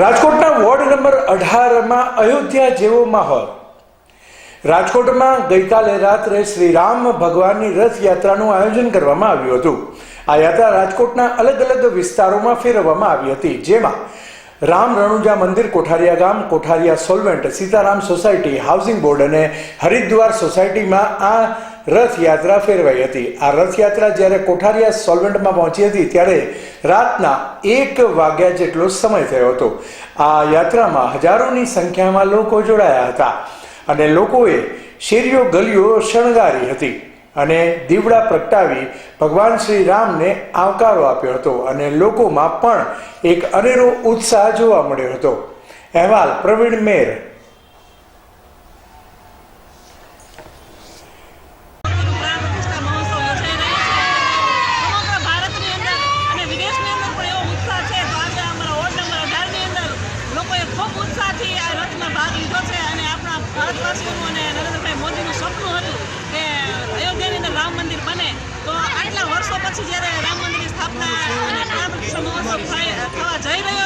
રાજકોટના ward number અઢારમાં Ayodhya જેવો માહોલ. રાજકોટમાં ગઈકાલે રાત્રે શ્રી રામ ભગવાનની રથયાત્રાનું આયોજન કરવામાં આવ્યું હતું. આ યાત્રા રાજકોટના અલગ અલગ વિસ્તારોમાં ફેરવવામાં આવી હતી, જેમાં રામ રણુજા મંદિર, કોઠારિયા ગામ, Kothariya solvent, Sitaram society, housing board અને હરિદ્વાર સોસાયટીમાં આ રથયાત્રા ફેરવાઈ હતી. આ રથયાત્રા જ્યારે કોઠારિયા સોલવેન્ટમાં પહોંચી હતી, ત્યારે રાતના એક વાગ્યા જેટલો સમય થયો હતો. આ યાત્રામાં હજારોની સંખ્યામાં લોકો જોડાયા હતા અને લોકોએ શેરીઓ, ગલીઓ શણગારી હતી અને દીવડા પ્રગટાવી ભગવાન શ્રી રામને આવકારો આપ્યો હતો અને લોકોમાં પણ એક અનેરો ઉત્સાહ જોવા મળ્યો હતો. અહેવાલ પ્રવીણ મેર ખૂબ ઉત્સાહથી આ રથમાં ભાગ લીધો છે અને આપણા ભારતવાસીઓનું અને નરેન્દ્રભાઈ મોદીનું સપનું હતું કે અયોધ્યાની અંદર રામ મંદિર બને. તો આટલા વર્ષો પછી જ્યારે રામ મંદિરની સ્થાપના અને પ્રાણ પ્રતિષ્ઠા મહોત્સવ થવા જઈ રહ્યો